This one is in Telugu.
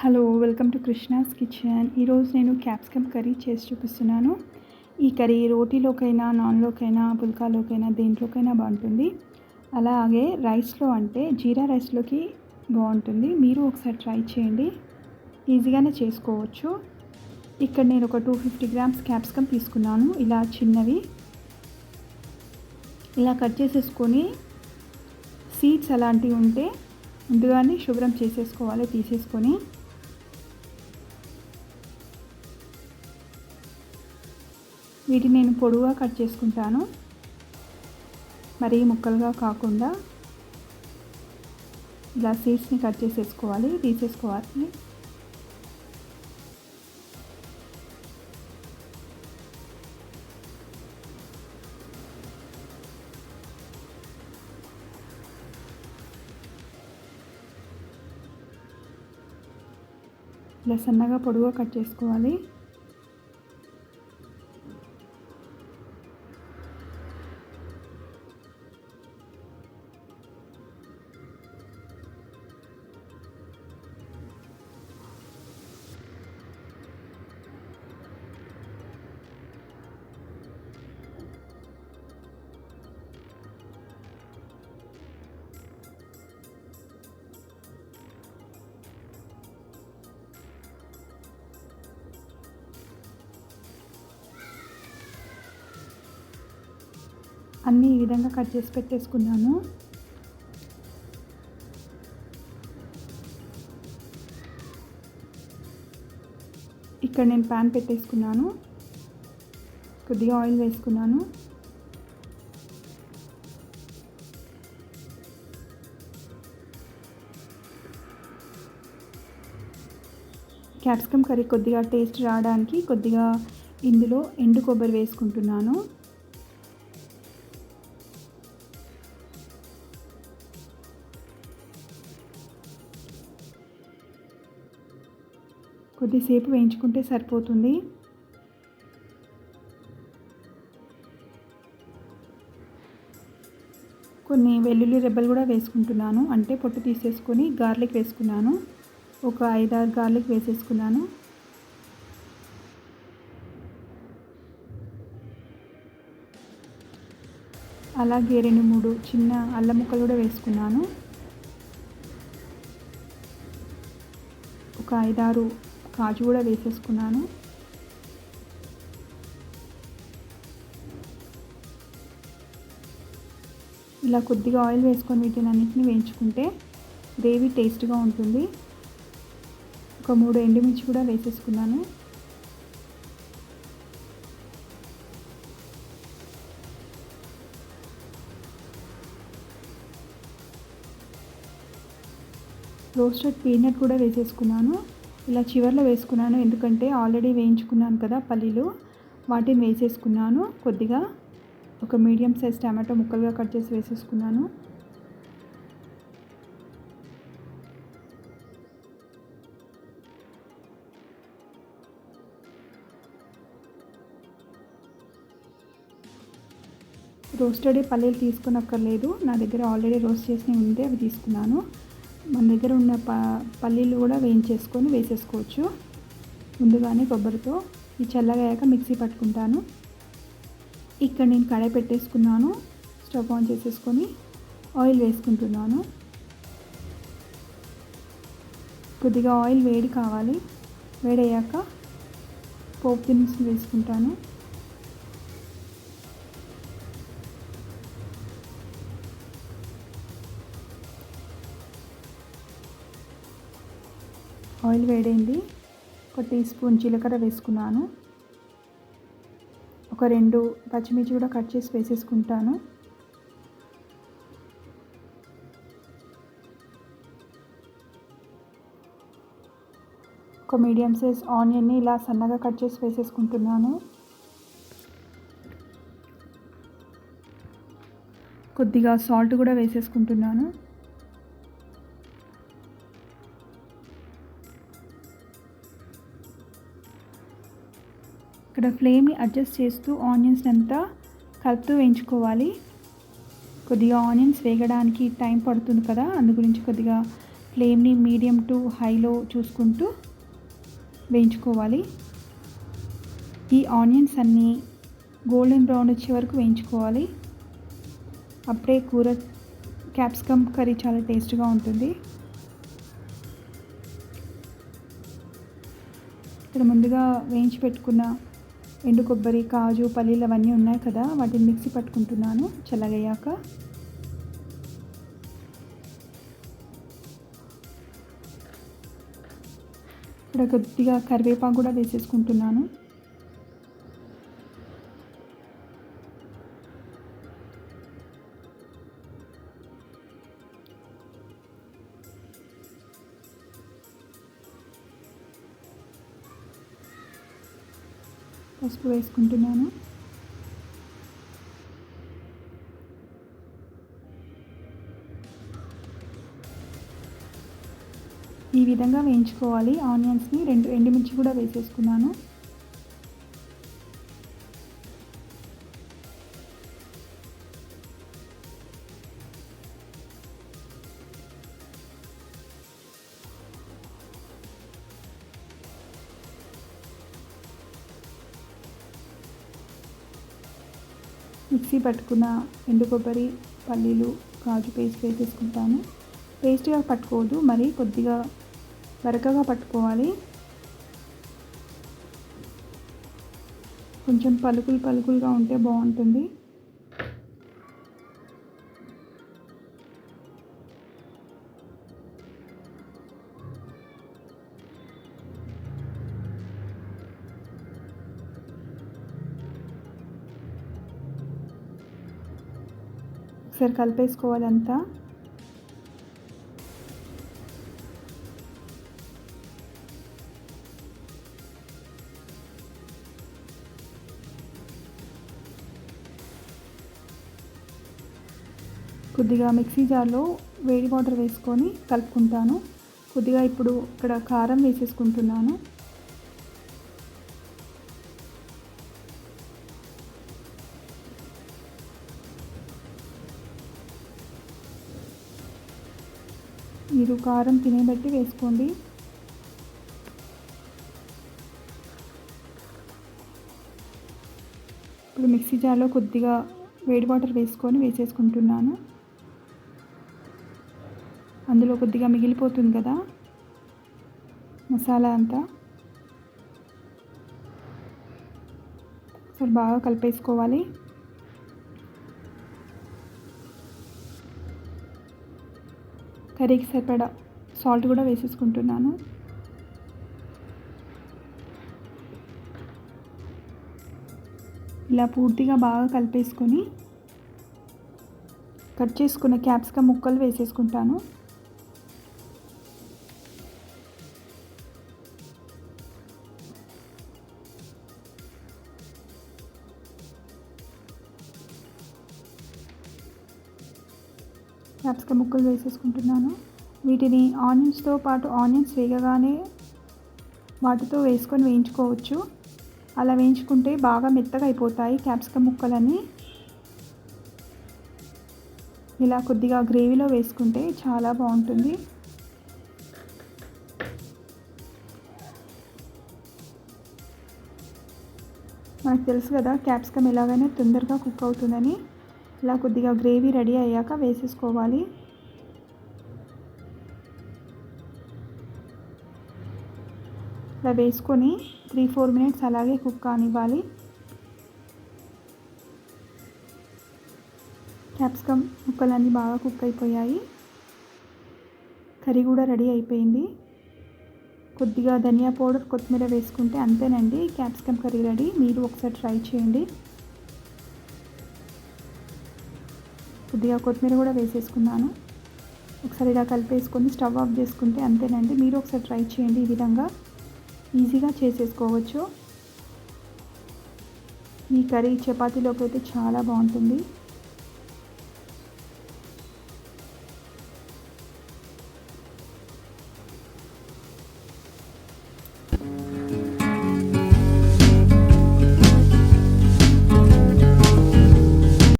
Hello welcome to Krishna's kitchen. ఈరోజు నేను క్యాప్సికమ్ కర్రీ చేసి చూపిస్తున్నాను. ఈ కర్రీ రోటీలోకైనా నాన్లోకైనా పుల్కాలోకైనా దేంట్లోకైనా బాగుంటుంది. అలాగే రైస్లో అంటే జీరా రైస్లోకి బాగుంటుంది. మీరు ఒకసారి ట్రై చేయండి. ఈజీగానే చేసుకోవచ్చు. ఇక్కడ నేను ఒక టూ ఫిఫ్టీ గ్రామ్స్ క్యాప్సికమ్ తీసుకున్నాను. ఇలా చిన్నవి. ఇలా కట్ చేసేసుకొని సీడ్స్ అలాంటివి ఉంటే ముందుగానే శుభ్రం చేసేసుకోవాలి తీసేసుకొని. వీటిని నేను పొడుగా కట్ చేసుకుంటాను. మరీ ముక్కలుగా కాకుండా ఇలా సీడ్స్ని కట్ చేసేసుకోవాలి తీసేసుకోవాలి. ఇలా సన్నగా పొడుగా కట్ చేసుకోవాలి. అన్నీ ఈ విధంగా కట్ చేసి పెట్టేసుకున్నాను. ఇక్కడ నేను ప్యాన్ పెట్టేసుకున్నాను. కొద్దిగా ఆయిల్ వేసుకున్నాను. క్యాప్సికమ్ కర్రీ కొద్దిగా టేస్ట్ రావడానికి కొద్దిగా ఇందులో ఎండు కొబ్బరి వేసుకుంటున్నాను. కొద్దిసేపు వేయించుకుంటే సరిపోతుంది. కొన్ని వెల్లుల్లి రెబ్బలు కూడా వేసుకుంటున్నాను. అంటే పొట్టు తీసేసుకొని గార్లిక్ వేసుకున్నాను. ఒక ఐదారు గార్లిక్ వేసేసుకున్నాను. అలాగే రెండు మూడు చిన్న అల్లం ముక్కలు కూడా వేసుకున్నాను. ఒక ఐదారు కాజు కూడా వేసేసుకున్నాను. ఇలా కొద్దిగా ఆయిల్ వేసుకొని వీటిని అన్నింటిని వేయించుకుంటే గ్రేవీ టేస్ట్గా ఉంటుంది. ఒక మూడు ఎండుమిర్చి కూడా వేసేసుకున్నాను. రోస్టెడ్ పీనట్ కూడా వేసేసుకున్నాను. ఇలా చివర్లో వేసుకున్నాను. ఎందుకంటే ఆల్రెడీ వేయించుకున్నాను కదా పల్లీలు. వాటిని వేసేసుకున్నాను. కొద్దిగా ఒక మీడియం సైజ్ టమాటో ముక్కలుగా కట్ చేసి వేసేసుకున్నాను. రోస్టెడ్ పల్లీలు తీసుకునక్కర్లేదు. నా దగ్గర ఆల్రెడీ రోస్ట్ చేసి ఉంది అవి తీసుకున్నాను. మన దగ్గర ఉన్న ప పల్లీలు కూడా వేయించేసుకొని వేసేసుకోవచ్చు. ముందుగానే కొబ్బరితో ఈ చల్లగాయాక మిక్సీ పట్టుకుంటాను. ఇక్కడ నేను కడాయి పెట్టేసుకున్నాను. స్టవ్ ఆన్ చేసేసుకొని ఆయిల్ వేసుకుంటున్నాను. కొద్దిగా ఆయిల్ వేడి కావాలి. వేడయ్యాక పోపు దినుసులు వేసుకుంటాను. ఆయిల్ వేడైంది. ఒక టీ స్పూన్ జీలకర్ర వేసుకున్నాను. ఒక రెండు పచ్చిమిర్చి కూడా కట్ చేసి వేసేసుకుంటాను. ఒక మీడియం సైజ్ ఆనియన్ని ఇలా సన్నగా కట్ చేసి వేసేసుకుంటున్నాను. కొద్దిగా సాల్ట్ కూడా వేసేసుకుంటున్నాను. ఇక్కడ ఫ్లేమ్ని అడ్జస్ట్ చేస్తూ ఆనియన్స్ అంతా కలుపుతూ వేయించుకోవాలి. కొద్దిగా ఆనియన్స్ వేగడానికి టైం పడుతుంది కదా అందు గురించి కొద్దిగా ఫ్లేమ్ని మీడియం టు హైలో చూసుకుంటూ వేయించుకోవాలి. ఈ ఆనియన్స్ అన్నీ గోల్డెన్ బ్రౌన్ వచ్చే వరకు వేయించుకోవాలి. అప్పుడే కూర క్యాప్సికమ్ కర్రీ చాలా టేస్ట్గా ఉంటుంది. ఇక్కడ ముందుగా వేయించి పెట్టుకున్న ఎండు కొబ్బరి కాజు పల్లీలు అవన్నీ ఉన్నాయి కదా వాటిని మిక్సీ పట్టుకుంటున్నాను. చల్లగయ్యాక. ఇక్కడ కొద్దిగా కరివేపాకు కూడా వేసేసుకుంటున్నాను. పసుపు వేసుకుంటున్నాను. ఈ విధంగా వేయించుకోవాలి. ఆనియన్స్ని రెండు ఎండుమిర్చి కూడా వేసేసుకున్నాను. మిక్సీ పట్టుకున్న ఎండు కొబ్బరి పల్లీలు కాజు పేస్ట్ వేసేసుకుంటాను పేస్ట్గా పట్టుకోవద్దు మరి కొద్దిగా వరకగా పట్టుకోవాలి. కొంచెం పలుకులు పలుకులుగా ఉంటే బాగుంటుంది. ఒకసారి కలిపేసుకోవాలంతా. కొద్దిగా మిక్సీ జార్లో వేడి వాటర్ వేసుకొని కలుపుకుంటాను. కొద్దిగా ఇప్పుడు ఇక్కడ కారం వేసేసుకుంటున్నాను. మీరు కారం తినేబట్టి వేసుకోండి. ఇప్పుడు మిక్సీ జార్లో కొద్దిగా వేడి వాటర్ వేసుకొని వేసేసుకుంటున్నాను. అందులో కొద్దిగా మిగిలిపోతుంది కదా మసాలా అంతా. సరే బాగా కలిపేసుకోవాలి. కర్రీకి సరిపడా సాల్ట్ కూడా వేసేసుకుంటున్నాను. ఇలా పూర్తిగా బాగా కలిపేసుకొని కట్ చేసుకున్న క్యాప్సికమ్ ముక్కలు వేసేసుకుంటాను. క్యాప్సికమ్ ముక్కలు వేసేసుకుంటున్నాను. వీటిని ఆనియన్స్తో పాటు ఆనియన్స్ వేగగానే వాటితో వేసుకొని వేయించుకోవచ్చు. అలా వేయించుకుంటే బాగా మెత్తగా అయిపోతాయి క్యాప్సికమ్ ముక్కలని ఇలా కొద్దిగా గ్రేవీలో వేసుకుంటే చాలా బాగుంటుంది. మనకు తెలుసు కదా క్యాప్సికమ్ ఎలాగైనా తొందరగా కుక్ అవుతుందని. ఇలా కొద్దిగా గ్రేవీ రెడీ అయ్యాక వేసేసుకోవాలి. ఇలా వేసుకొని త్రీ ఫోర్ మినిట్స్ అలాగే కుక్ కానివ్వాలి. క్యాప్సికమ్ ముక్కలన్నీ బాగా కుక్ అయిపోయాయి. కర్రీ కూడా రెడీ అయిపోయింది. కొద్దిగా ధనియా పౌడర్ కొత్తిమీర వేసుకుంటే అంతేనండి. Capsicum curry ready. మీరు ఒకసారి ట్రై చేయండి. కొద్దిగా కొత్తిమీర కూడా వేసేసుకున్నాను. ఒకసారి ఇలా కలిపేసుకొని స్టవ్ ఆఫ్ చేసుకుంటే అంతేనండి. మీరు ఒకసారి ట్రై చేయండి ఈ విధంగా. ఈజీగా చేసేసుకోవచ్చు. ఈ కర్రీ చపాతీలోకి అయితే చాలా బాగుంటుంది.